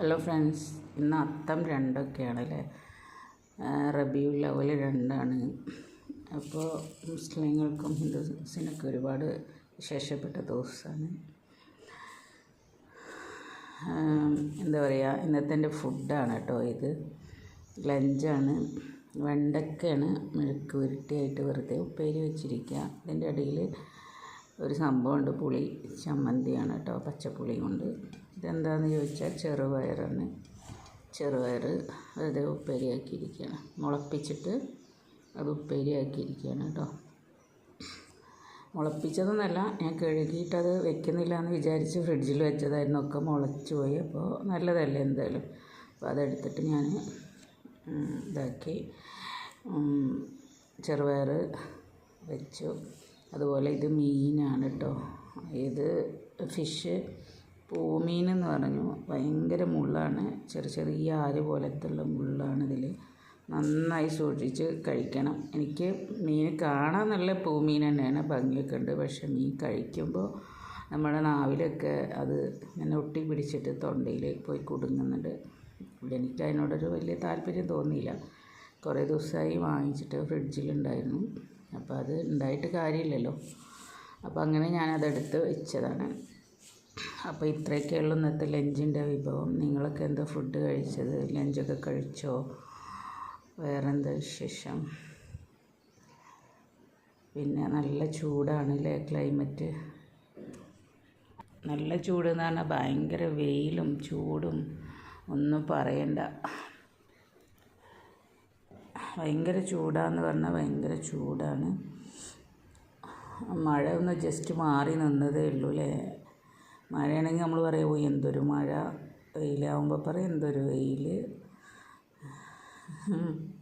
Hello friends ഇന്ന് അത്തം രണ്ടൊക്കെയാണ് അല്ലേ റബിയു level രണ്ടാണ്. അപ്പോൾ മുസ്ലിങ്ങൾക്കും ഹിന്ദുസിനൊക്കെ ഒരുപാട് വിശേഷപ്പെട്ട ദിവസമാണ് എന്താ പറയുക ഇന്നത്തെ എന്റെ ഫുഡാണ് കേട്ടോ ഇത്. ലഞ്ചാണ്. വെണ്ടക്കയാണ് മെഴുക്ക് ഉരുട്ടിയായിട്ട് വെറുതെ ഉപ്പേരി വെച്ചിരിക്കുക. ഇതിന്റെ ഇടയിൽ ഒരു സംഭവമുണ്ട്. പുളി ചമ്മന്തിയാണ് കേട്ടോ. പച്ചപ്പുളി കൊണ്ട്. ഇതെന്താണെന്ന് ചോദിച്ചാൽ ചെറുപയറാണ്. ചെറുപയർ അത് ഉപ്പേരിയാക്കിയിരിക്കുകയാണ്. മുളപ്പിച്ചിട്ട് അത് ഉപ്പേരിയാക്കിയിരിക്കുകയാണ് കേട്ടോ. മുളപ്പിച്ചതൊന്നല്ല ഞാൻ കഴുകിയിട്ട് അത് വെക്കുന്നില്ല എന്ന് വിചാരിച്ച് ഫ്രിഡ്ജിൽ വെച്ചതായിരുന്നു. ഒക്കെ മുളച്ചു പോയി. അപ്പോൾ നല്ലതല്ലേ എന്തായാലും. അപ്പോൾ അതെടുത്തിട്ട് ഞാൻ ഇതാക്കി ചെറുപയർ വെച്ചു. അതുപോലെ ഇത് മീനാണ് കേട്ടോ ഇത് ഫിഷ് പൂമീൻ എന്ന് പറഞ്ഞു. ഭയങ്കര മുള്ളാണ്. ചെറിയ ചെറിയ ആര് പോലത്തുള്ള മുള്ളാണ് ഇതിൽ നന്നായി സൂക്ഷിച്ച് കഴിക്കണം. എനിക്ക് മീൻ കാണാൻ നല്ല പൂമീൻ തന്നെയാണ് ഭംഗിയൊക്കെ ഉണ്ട്. പക്ഷെ മീൻ കഴിക്കുമ്പോൾ നമ്മുടെ നാവിലൊക്കെ അത് ഇങ്ങനെ ഒട്ടി പിടിച്ചിട്ട് തൊണ്ടയിൽ പോയി കുടുങ്ങുന്നുണ്ട്. എനിക്ക് അതിനോടൊരു വലിയ താല്പര്യം തോന്നിയില്ല. കുറേ ദിവസമായി വാങ്ങിച്ചിട്ട് ഫ്രിഡ്ജിലുണ്ടായിരുന്നു. അപ്പോൾ അത് ഉണ്ടായിട്ട് കാര്യമില്ലല്ലോ. അപ്പോൾ അങ്ങനെ ഞാനതെടുത്ത് വെച്ചതാണ്. അപ്പോൾ ഇത്രയൊക്കെയുള്ളൂ ഇന്നത്തെ ലഞ്ചിന്റെ വിഭവം. നിങ്ങളൊക്കെ എന്താ ഫുഡ് കഴിച്ചത്? ലഞ്ചൊക്കെ കഴിച്ചോ? വേറെന്താ വിശേഷം? പിന്നെ നല്ല ചൂടാണ് അല്ലേ ക്ലൈമറ്റ്? നല്ല ചൂട് എന്ന് പറഞ്ഞാൽ ഭയങ്കര വെയിലും ചൂടും ഒന്നും പറയണ്ട. ഭയങ്കര ചൂടാന്ന് പറഞ്ഞാൽ ഭയങ്കര ചൂടാണ്. മഴ ഒന്ന് ജസ്റ്റ് മാറി നിന്നതേ ഉള്ളൂ അല്ലേ മഴയാണെങ്കിൽ നമ്മൾ പറയും ഓ എന്തൊരു മഴ. വെയിലാവുമ്പോൾ പറയും എന്തൊരു വെയിൽ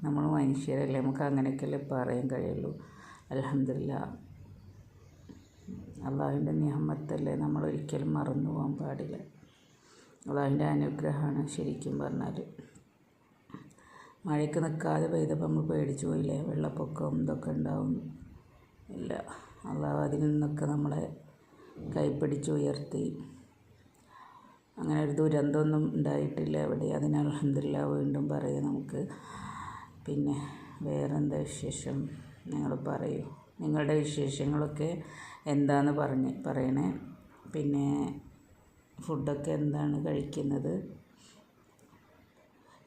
നമ്മൾ മനുഷ്യരല്ലേ നമുക്ക് അങ്ങനെയൊക്കെയല്ലേ പറയാൻ കഴിയുള്ളൂ. അലഹമില്ല അള്ളാഹുവിന്റെ നിയമത്തല്ലേ നമ്മൾ ഒരിക്കലും മറന്നു പോകാൻ പാടില്ല. അള്ളാഹുവിന്റെ അനുഗ്രഹമാണ് ശരിക്കും പറഞ്ഞാൽ മഴയ്ക്ക് നിൽക്കാതെ പെയ്തപ്പോൾ നമ്മൾ പേടിച്ചു പോയില്ലേ? വെള്ളപ്പൊക്കം ഇതൊക്കെ ഉണ്ടാവും. ഇല്ല. അള്ളാഹ് അതിൽ നിന്നൊക്കെ നമ്മളെ കൈപ്പിടിച്ച് ഉയർത്തി. അങ്ങനെ ഒരു ദുരന്തമൊന്നും ഉണ്ടായിട്ടില്ല എവിടെ അതിന് അലഹമില്ല വീണ്ടും പറയാം നമുക്ക്. പിന്നെ വേറെന്താ വിശേഷം? നിങ്ങൾ പറയൂ. നിങ്ങളുടെ വിശേഷങ്ങളൊക്കെ എന്താണെന്ന് പറഞ്ഞ് പറയണേ. പിന്നെ ഫുഡൊക്കെ എന്താണ് കഴിക്കുന്നത്?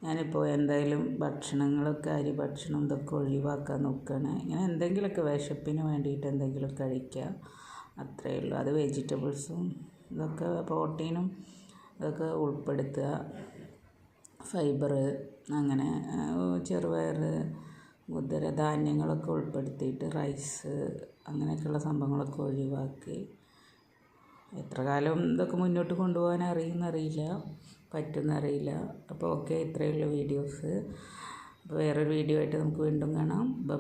ഞാനിപ്പോൾ എന്തായാലും ഭക്ഷണങ്ങളൊക്കെ അരി ഭക്ഷണം ഇതൊക്കെ ഒഴിവാക്കാൻ നോക്കുകയാണ് ഇങ്ങനെ എന്തെങ്കിലുമൊക്കെ വിശപ്പിന് വേണ്ടിയിട്ട് എന്തെങ്കിലും കഴിക്കുക അത്രയേ ഉള്ളൂ. അത് വെജിറ്റബിൾസും ഇതൊക്കെ പ്രോട്ടീനും ഇതൊക്കെ ഉൾപ്പെടുത്തുക. ഫൈബർ അങ്ങനെ ചെറുപയർ മുതിര ധാന്യങ്ങളൊക്കെ ഉൾപ്പെടുത്തിയിട്ട് റൈസ് അങ്ങനെയൊക്കെയുള്ള സംഭവങ്ങളൊക്കെ ഒഴിവാക്കി. എത്ര കാലം ഇതൊക്കെ മുന്നോട്ട് കൊണ്ടുപോകാൻ അറിയുമെന്നറിയില്ല പറ്റുമെന്നറിയില്ല അപ്പോൾ ഓക്കെ ഇത്രയുള്ള വീഡിയോസ്. അപ്പോൾ വേറൊരു വീഡിയോ ആയിട്ട് നമുക്ക് വീണ്ടും കാണാം. ബ